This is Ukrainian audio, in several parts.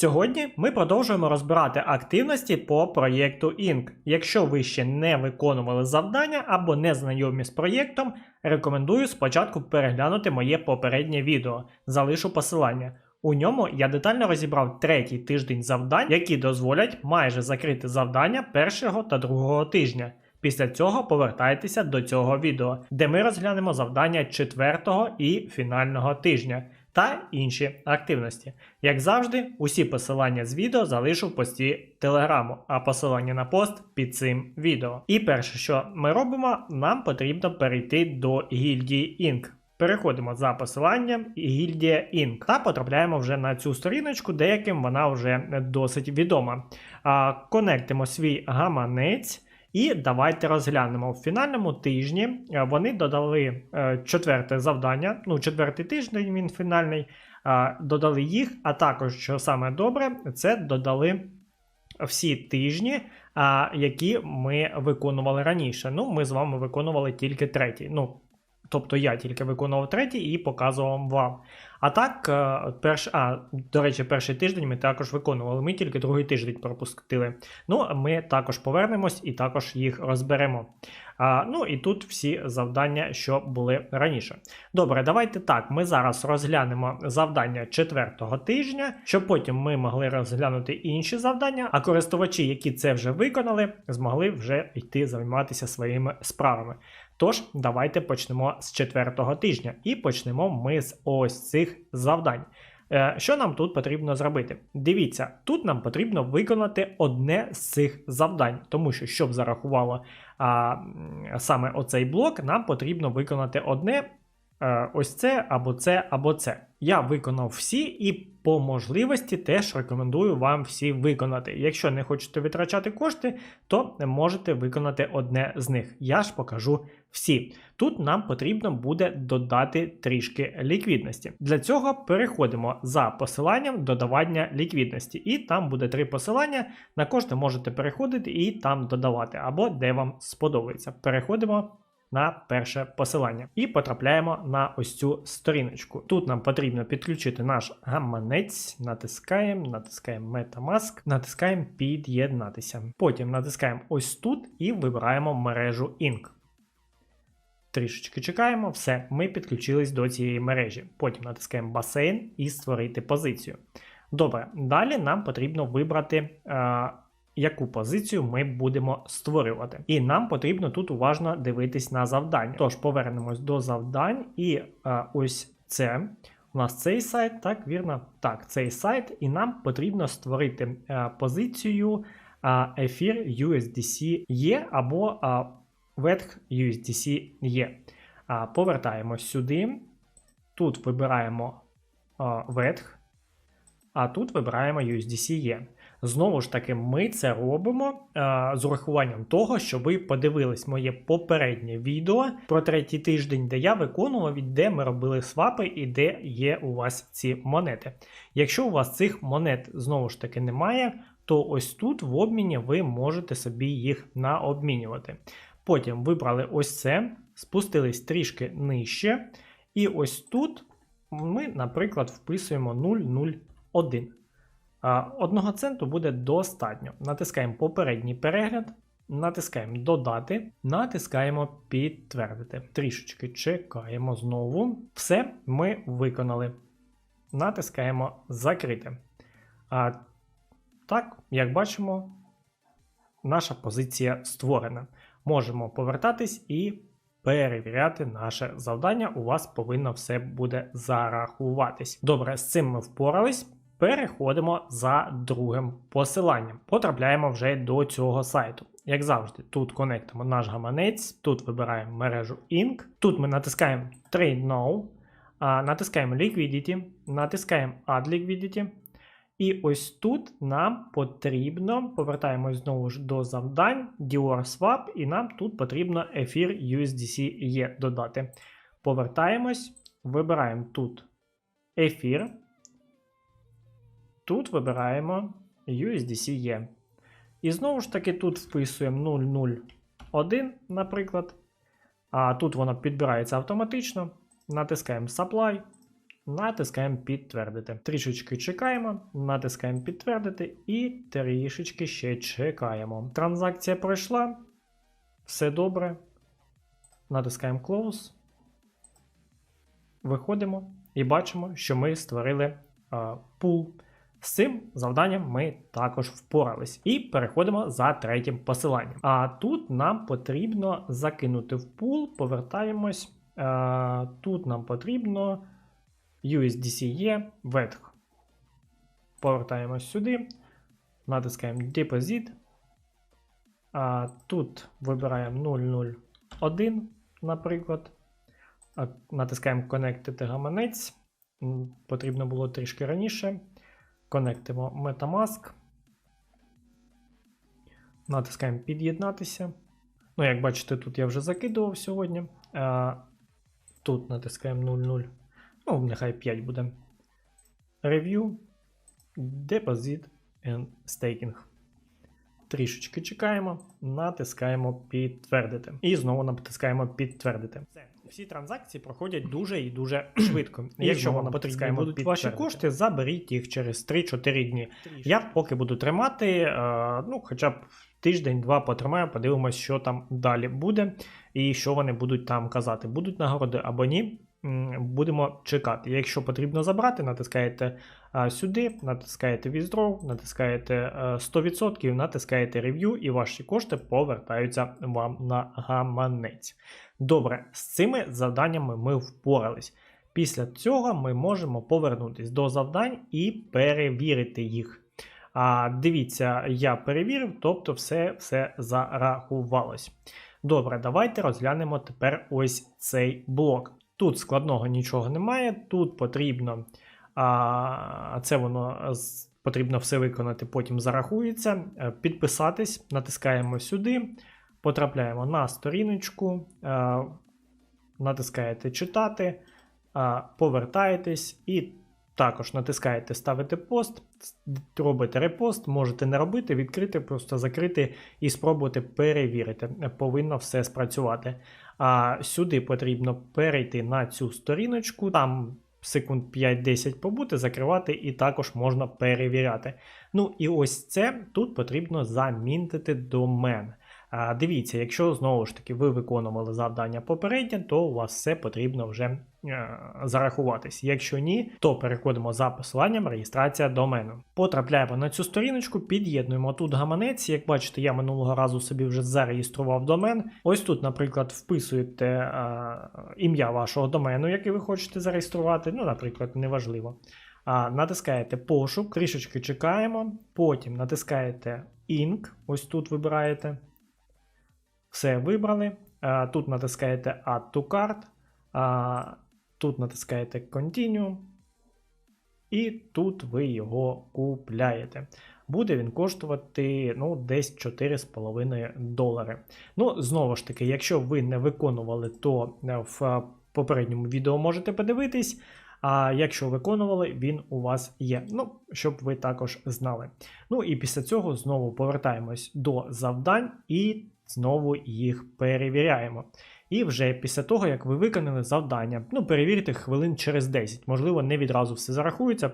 Сьогодні ми продовжуємо розбирати активності по проєкту Inc. Якщо ви ще не виконували завдання або не знайомі з проєктом, рекомендую спочатку переглянути моє попереднє відео, залишу посилання. У ньому я детально розібрав третій тиждень завдань, які дозволять майже закрити завдання першого та другого тижня. Після цього повертайтеся до цього відео, де ми розглянемо завдання четвертого і фінального тижня та інші активності. Як завжди, усі посилання з відео залишу в пості телеграму, а посилання на пост під цим відео. І перше, що ми робимо, нам потрібно перейти до гільдії Inc. Переходимо за посиланням гільдія Inc. та потрапляємо вже на цю сторіночку, деяким вона вже досить відома. Конектимо свій гаманець. І давайте розглянемо. В фінальному тижні е, вони додали е, четверте завдання, ну, четвертий тиждень він фінальний, е, додали їх, а також, що саме добре, це додали всі тижні, які ми виконували раніше. Ну, ми з вами виконували тільки третій. Ну, тобто я тільки виконував третій і показував вам. А так, е, перш... а, до речі, перший тиждень ми також виконували. Ми тільки другий тиждень пропустили. Ну, ми також повернемось і також їх розберемо. А, Ну і тут всі завдання, що були раніше. Добре, давайте так. Ми зараз розглянемо завдання четвертого тижня, щоб потім ми могли розглянути інші завдання, а користувачі, які це вже виконали, змогли вже йти займатися своїми справами. Тож, давайте почнемо з четвертого тижня. І почнемо ми з ось цих завдань. Е, Що нам тут потрібно зробити? Дивіться, тут нам потрібно виконати одне з цих завдань, тому що, щоб зарахувало а, саме оцей блок, нам потрібно виконати одне. Е, Ось це або це, або це. Я виконав всі і по можливості теж рекомендую вам всі виконати. Якщо не хочете витрачати кошти, то можете виконати одне з них. Я ж покажу всі. Тут нам потрібно буде додати трішки ліквідності. Для цього переходимо за посиланням додавання ліквідності, і там буде три посилання. На кожне можете переходити і там додавати, або де вам сподобається. Переходимо. На перше посилання і потрапляємо на ось цю сторіночку. Тут нам потрібно підключити наш гаманець, натискаємо, натискаємо Metamask, натискаємо під'єднатися. Потім натискаємо ось тут і вибираємо мережу Inc. Трішечки чекаємо, все, ми підключились до цієї мережі. Потім натискаємо басейн і створити позицію. Добре, далі нам потрібно вибрати, е, яку позицію ми будемо створювати. І нам потрібно тут уважно дивитись на завдання. Тож повернемось до завдань, і е, ось це. У нас цей сайт, так, вірно? Так, цей сайт, і нам потрібно створити е, позицію е, ефір USDC є або е, Ветх USDC є. А, Повертаємось сюди. Тут вибираємо Ветх, а тут вибираємо USDC є. Знову ж таки, ми це робимо а, з урахуванням того, що ви подивились моє попереднє відео про третій тиждень, де я виконував, де ми робили свапи і де є у вас ці монети. Якщо у вас цих монет знову ж таки немає, то ось тут в обміні ви можете собі їх наобмінювати. Потім вибрали ось це, спустились трішки нижче. І ось тут ми, наприклад, вписуємо 0,01. Одного центу буде достатньо. Натискаємо попередній перегляд, натискаємо додати, натискаємо підтвердити. Трішечки чекаємо знову. Все ми виконали. Натискаємо закрити. А, Так, як бачимо, наша позиція створена можемо повертатись і перевіряти наше завдання. У вас повинно все буде зарахуватись. Добре, з цим ми впорались. Переходимо за другим посиланням. Потрапляємо вже до цього сайту. як завжди, тут конектимо наш гаманець, тут вибираємо мережу Inc. Тут ми натискаємо Trade Now, натискаємо Liquidity, натискаємо Add Liquidity. І ось тут нам потрібно, повертаємось знову ж до завдань, Dior Swap, і нам тут потрібно ефір USDC є додати. Повертаємось, вибираємо тут ефір. Тут вибираємо USDC є. І знову ж таки тут вписуємо 001, наприклад. А тут воно підбирається автоматично. Натискаємо Supply. Натискаємо підтвердити. Трішечки чекаємо, натискаємо підтвердити і трішечки ще чекаємо. Транзакція пройшла. Все добре. Натискаємо Close. Виходимо і бачимо, що ми створили пул. З цим завданням ми також впорались. І переходимо за третім посиланням. А тут нам потрібно закинути в пул, повертаємось. А, тут нам потрібно. USDC ветх. Повертаємось сюди, натискаємо. А Тут вибираємо 001, наприклад. Натискаємо Connected гаманець. Потрібно було трішки раніше. Конектимо Metamask. Натискаємо Під'єднатися. Ну, як бачите, тут я вже закидував сьогодні. Тут натискаємо 00. Ну, нехай 5 буде. Review, Deposit and Staking. Трішечки чекаємо, натискаємо підтвердити. І знову натискаємо підтвердити. Всі транзакції проходять дуже і дуже швидко. Якщо вам потрібні будуть ваші кошти, заберіть їх через 3-4 дні. Я поки буду тримати, е, ну, хоча б тиждень-два потримаю, подивимось, що там далі буде і що вони будуть там казати. Будуть нагороди або ні. Будемо чекати. Якщо потрібно забрати, натискаєте а, сюди, натискаєте Withdraw, натискаєте е, 100%, натискаєте Review і ваші кошти повертаються вам на гаманець. Добре, з цими завданнями ми впорались. Після цього ми можемо повернутися до завдань і перевірити їх. А, Дивіться, я перевірив, тобто все, все зарахувалось. Добре, давайте розглянемо тепер ось цей блок. Тут складного нічого немає, тут потрібно, а, це воно потрібно все виконати, потім зарахується. Е, Підписатись, натискаємо сюди, потрапляємо на сторіночку, е, натискаєте читати, повертаєтесь і також натискаєте ставити пост, робите репост, можете не робити, відкрити, просто закрити і спробувати перевірити. Повинно все спрацювати. А сюди потрібно перейти на цю сторіночку, там секунд 5-10 побути, закривати, і також можна перевіряти. Ну і ось це тут потрібно замінтити домен. Дивіться, якщо знову ж таки ви виконували завдання попереднє, то у вас все потрібно вже е, зарахуватись. Якщо ні, то переходимо за посиланням реєстрація домену. Потрапляємо на цю сторіночку, під'єднуємо тут гаманець. Як бачите, я минулого разу собі вже зареєстрував домен. Ось тут, наприклад, вписуєте е, ім'я вашого домену, який ви хочете зареєструвати. Ну, наприклад, неважливо. А, натискаєте пошук, трішечки чекаємо, потім натискаєте Inc. Ось тут вибираєте. Все вибрали. Тут натискаєте Add to Cart. Тут натискаєте Continue. І тут ви його купляєте. Буде він коштувати ну, десь 4,5 долари. Ну, знову ж таки, якщо ви не виконували, то е, в попередньому відео можете подивитись. А якщо виконували, він у вас є. Ну, щоб ви також знали. Ну і після цього знову повертаємось до завдань і знову їх перевіряємо. І вже після того, як ви виконали завдання, ну перевірте хвилин через 10. Можливо, не відразу все зарахується.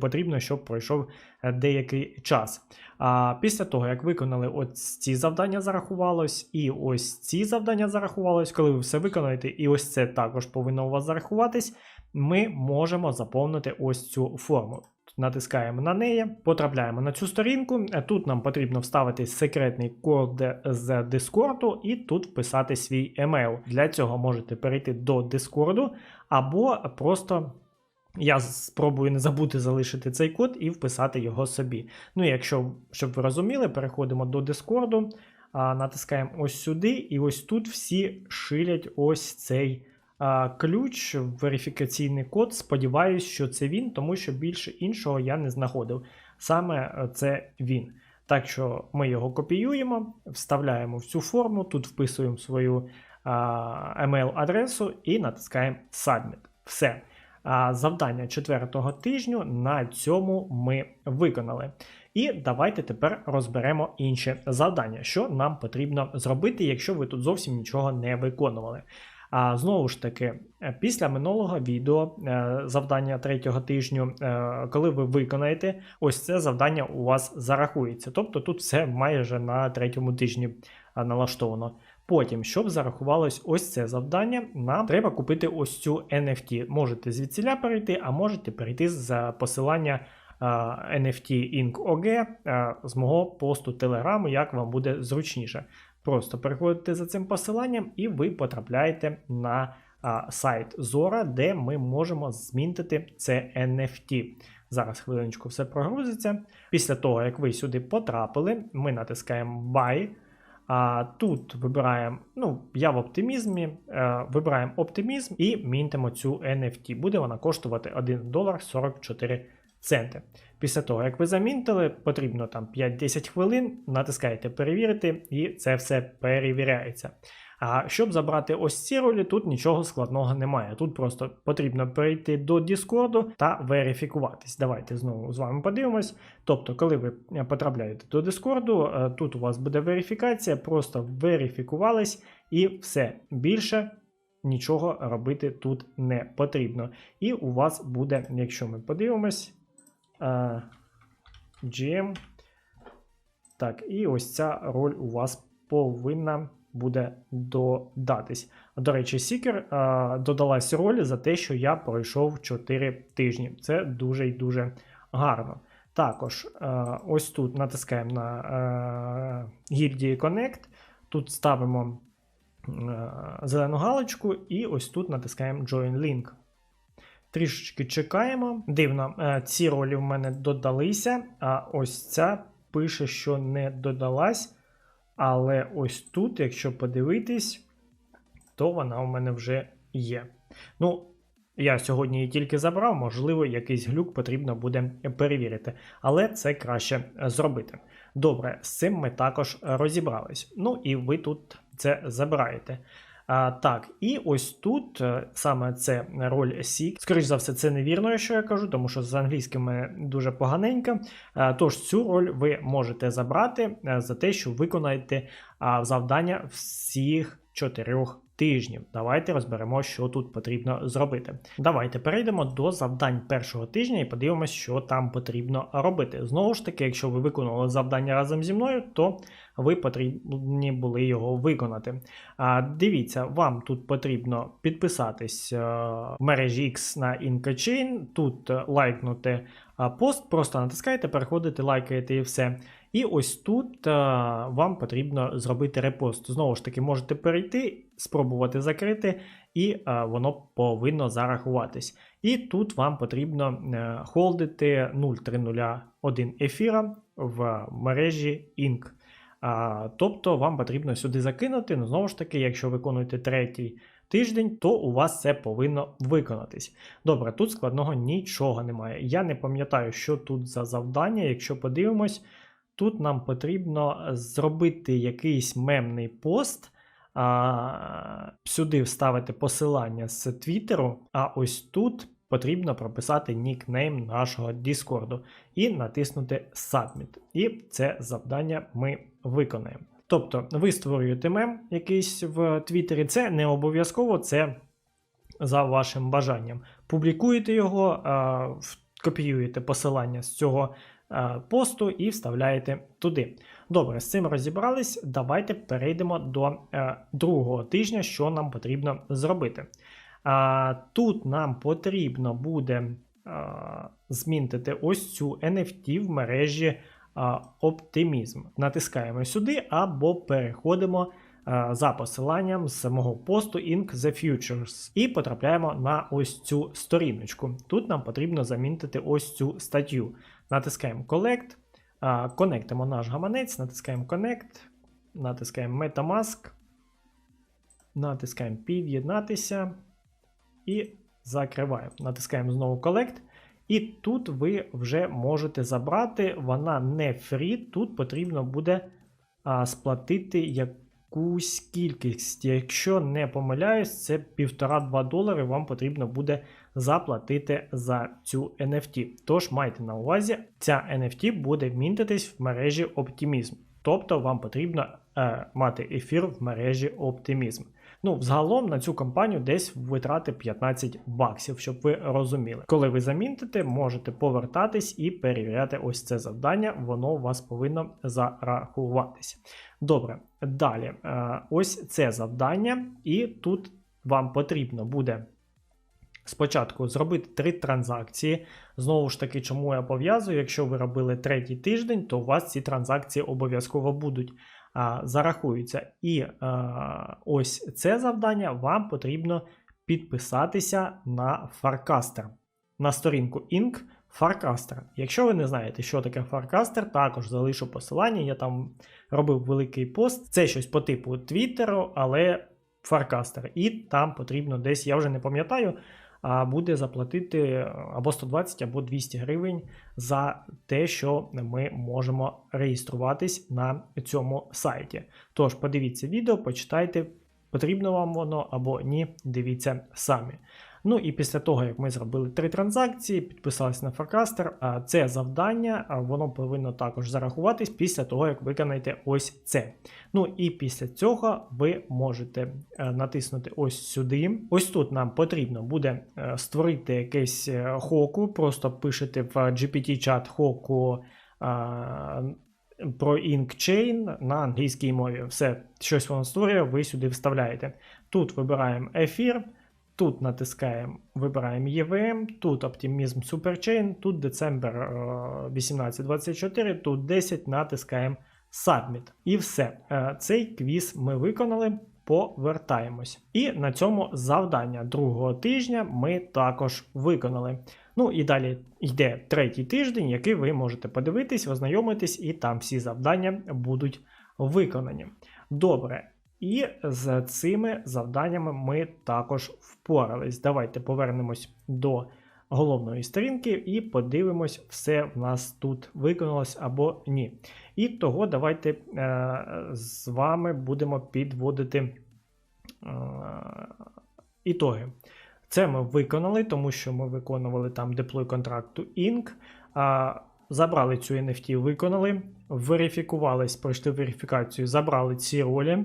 Потрібно, щоб пройшов е, деякий час. А після того, як виконали ось ці завдання, зарахувалось, і ось ці завдання зарахувалось, коли ви все виконаєте, і ось це також повинно у вас зарахуватись, ми можемо заповнити ось цю форму. Натискаємо на неї, потрапляємо на цю сторінку. Е, Тут нам потрібно вставити секретний код з Discord і тут вписати свій емейл. Для цього можете перейти до Discord або просто. Я спробую не забути залишити цей код і вписати його собі. Ну, якщо, щоб ви розуміли, переходимо до Discord, натискаємо ось сюди, і ось тут всі ширять ось цей ключ, верифікаційний код. Сподіваюсь, що це він, тому що більше іншого я не знаходив. Саме е, це він. Так що ми його копіюємо, вставляємо в цю форму, тут вписуємо свою email-адресу і натискаємо Submit. Все. А, Завдання четвертого тижню на цьому ми виконали. І давайте тепер розберемо інші завдання, що нам потрібно зробити, якщо ви тут зовсім нічого не виконували. А знову ж таки, е, після минулого відео е, завдання третього тижню, е, коли ви виконаєте, ось це завдання у вас зарахується. Тобто тут все майже на третьому тижні налаштовано. Потім, щоб зарахувалось ось це завдання, нам треба купити ось цю NFT. Можете звідсіля перейти, а можете перейти з посилання NFT Inc. OG з мого посту Телеграму, як вам буде зручніше. Просто переходите за цим посиланням, і ви потрапляєте на а, сайт Zora, де ми можемо змінити це NFT. Зараз хвилиночку все прогрузиться. Після того, як ви сюди потрапили, ми натискаємо Buy. А тут вибираємо, ну, я в оптимізмі, е, вибираємо оптимізм і мінтимо цю NFT. Буде вона коштувати 1 долар 44 центи. Після того, як ви замінтили, потрібно там 5-10 хвилин, натискаєте перевірити, і це все перевіряється. А щоб забрати ось ці ролі, тут нічого складного немає. Тут просто потрібно перейти до Discord та верифікуватись. Давайте знову з вами подивимось. Тобто, коли ви потрапляєте до Discord, тут у вас буде верифікація, просто верифікувались і все більше. Нічого робити тут не потрібно. І у вас буде, якщо ми подивимось, е, GM. Так, і ось ця роль у вас повинна буде додатись. До речі, Сікер е, додалась роль за те, що я пройшов 4 тижні. Це дуже і дуже гарно. Також е, ось тут натискаємо на е, гільдії Connect, тут ставимо е, зелену галочку, і ось тут натискаємо Join Link. Трішечки чекаємо. Дивно, е, ці ролі в мене додалися, а ось ця пише, що не додалась. Але ось тут, якщо подивитись, то вона у мене вже є. Ну, я сьогодні її тільки забрав, можливо, якийсь глюк потрібно буде перевірити. Але це краще зробити. Добре, з цим ми також розібрались. Ну і ви тут це забираєте. А, Так, і ось тут е, саме це роль Seek. Скоріше за все, це невірно, що я кажу, тому що з англійськими дуже поганенько. А, Тож цю роль ви можете забрати е, за те, що виконаєте завдання всіх чотирьох тижнів. Давайте розберемо, що тут потрібно зробити. Давайте перейдемо до завдань першого тижня і подивимося, що там потрібно робити. Знову ж таки, якщо ви виконали завдання разом зі мною, то ви потрібні були його виконати. А Дивіться, вам тут потрібно підписатись е, в мережі X на IncaChain, тут е, лайкнути пост, просто натискаєте, переходите, лайкаєте і все. І ось тут а, вам потрібно зробити репост. Знову ж таки, можете перейти, спробувати закрити, і а, воно повинно зарахуватись. І тут вам потрібно а, холдити 0,301 ефіра в мережі Inc. А, Тобто вам потрібно сюди закинути. Ну, знову ж таки, якщо виконуєте третій тиждень, то у вас це повинно виконатись. Добре, тут складного нічого немає. Я не пам'ятаю, що тут за завдання, якщо подивимось. Тут нам потрібно зробити якийсь мемний пост, а, сюди вставити посилання з Твіттеру, а ось тут потрібно прописати нікнейм нашого Діскорду і натиснути Submit. І це завдання ми виконаємо. Тобто, ви створюєте мем якийсь в Твіттері, це не обов'язково, це за вашим бажанням. Публікуєте його, копіюєте посилання з цього посту і вставляєте туди. Добре, з цим розібрались. Давайте перейдемо до е, другого тижня, що нам потрібно зробити. Тут нам потрібно буде е, змінити ось цю NFT в мережі Optimism. Натискаємо сюди або переходимо. За посиланням з мого посту Ink the Futures і потрапляємо на ось цю сторіночку. Тут нам потрібно замінити ось цю статтю. Натискаємо Collect, конектимо наш гаманець, натискаємо Connect. натискаємо Metamask, натискаємо під'єднатися і закриваємо. Натискаємо знову Collect. І тут ви вже можете забрати, вона не фрі, тут потрібно буде а, сплатити якусь кількість. Якщо не помиляюсь, це 1,5-2 долари вам потрібно буде заплатити за цю NFT. Тож майте на увазі, ця NFT буде мінтитись в мережі Optimism. Тобто вам потрібно е, мати ефір в мережі Optimism. Ну, взагалом на цю компанію десь витрати 15 баксів, щоб ви розуміли. Коли ви замінтите, можете повертатись і перевіряти ось це завдання, воно у вас повинно зарахуватися. Добре, далі. Е, ось це завдання, і тут вам потрібно буде. Спочатку зробити три транзакції. Знову ж таки, чому я пов'язую? Якщо ви робили третій тиждень, то у вас ці транзакції обов'язково будуть а, зарахуються. І а, ось це завдання вам потрібно підписатися на Farcaster. На сторінку Inc. Farcaster. Якщо ви не знаєте, що таке Farcaster, також залишу посилання. Я там робив великий пост. Це щось по типу Твіттеру, але Farcaster. І там потрібно десь, я вже не пам'ятаю, буде заплатити або 120, або 200 гривень за те, що ми можемо реєструватись на цьому сайті. Тож, подивіться відео, почитайте, потрібно вам воно або ні, дивіться самі. Ну і після того, як ми зробили три транзакції, підписалися на а це завдання, воно повинно також зарахуватись після того, як виконаєте ось це. Ну і після цього ви можете е, натиснути ось сюди. Ось тут нам потрібно буде е, створити якесь е, хоку, просто пишете в GPT-чат хоку. Про InkChain на англійській мові. Все, щось воно створює, ви сюди вставляєте. Тут вибираємо ефір, Тут натискаємо, вибираємо EVM, тут Optimism Superchain, тут е, 1824, тут 10 натискаємо Submit. І все. Е, Цей квіз ми виконали, повертаємось. І на цьому завдання другого тижня ми також виконали. Ну і далі йде третій тиждень, який ви можете подивитись, ознайомитись, і там всі завдання будуть виконані. Добре. І з цими завданнями ми також впорались. Давайте повернемось до головної сторінки і подивимось, все в нас тут виконалось або ні. І того давайте е, з вами будемо підводити е, ітоги. Це ми виконали, тому що ми виконували там деплой контракту Inc. А, Забрали цю NFT, виконали, верифікувались, пройшли верифікацію, забрали ці ролі.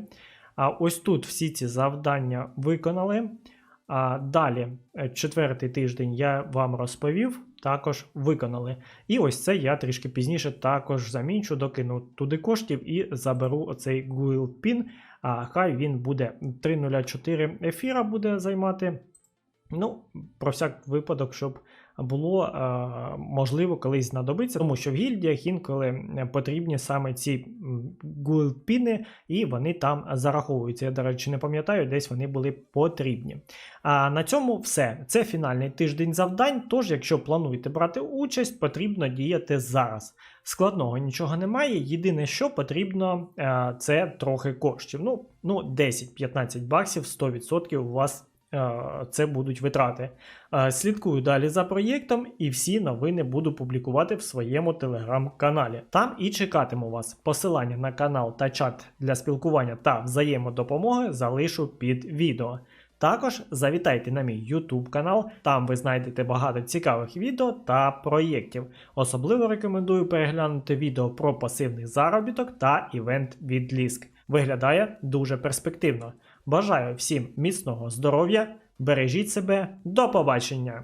А ось тут всі ці завдання виконали. А далі, е, четвертий тиждень, я вам розповів, також виконали. І ось це я трішки пізніше також замінчу, докину туди коштів і заберу оцей Google Pin. А хай він буде 304 ефіра буде займати. Ну, про всяк випадок, щоб було е, можливо колись знадобиться, тому що в гільдіях інколи потрібні саме ці гулпіни, і вони там зараховуються. Я, до речі, не пам'ятаю, десь вони були потрібні. А на цьому все. Це фінальний тиждень завдань. Тож, якщо плануєте брати участь, потрібно діяти зараз. Складного нічого немає. Єдине, що потрібно, е, це трохи коштів. Ну, ну 10-15 баксів, 100% у вас. Е, Це будуть витрати. Е, Слідкую далі за проєктом і всі новини буду публікувати в своєму телеграм-каналі. Там і чекатиму вас. Посилання на канал та чат для спілкування та взаємодопомоги залишу під відео. Також завітайте на мій YouTube канал, там ви знайдете багато цікавих відео та проєктів. Особливо рекомендую переглянути відео про пасивний заробіток та івент від Ліск. Виглядає дуже перспективно. Бажаю всім міцного здоров'я, бережіть себе, до побачення!